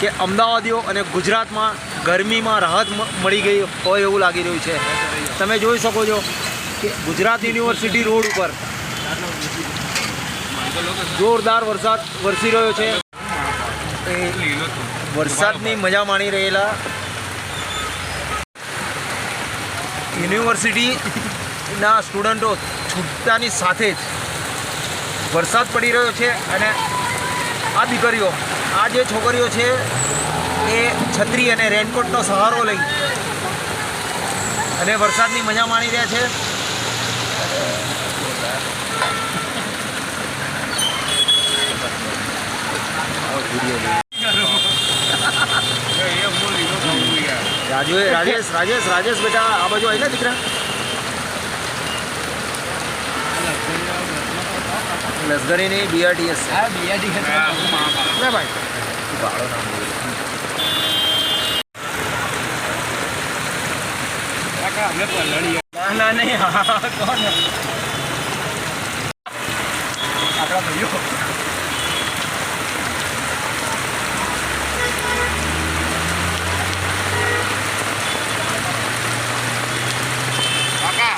કે અમદાવાદીઓ અને ગુજરાતમાં ગરમીમાં રાહત મળી ગઈ હોય એવું લાગી રહ્યું છે. તમે જોઈ શકો છો કે ગુજરાત યુનિવર્સિટી રોડ ઉપર જોરદાર વરસાદ વરસી રહ્યો છે. વરસાદની મજા માણી રહેલા યુનિવર્સિટીના સ્ટુડન્ટો છૂટતાની સાથે જ વરસાદ પડી રહ્યો છે અને આ દીકરીઓ આ જે છોકરીઓ છે એ છત્રી અને રેનકોટનો સહારો લઈ અને વરસાદની મજા માણી રહ્યા છે. રાજુ રાજેશ રાજેશ રાજેશ બેટા આ બાજુ આવી ને દીકરા. લસગરીની બીઆરટીએસ હા ખાતે ના ભાઈ. ભાડો નામ ના ના નહીં કોણ આપણા ભાઈઓ. કાકા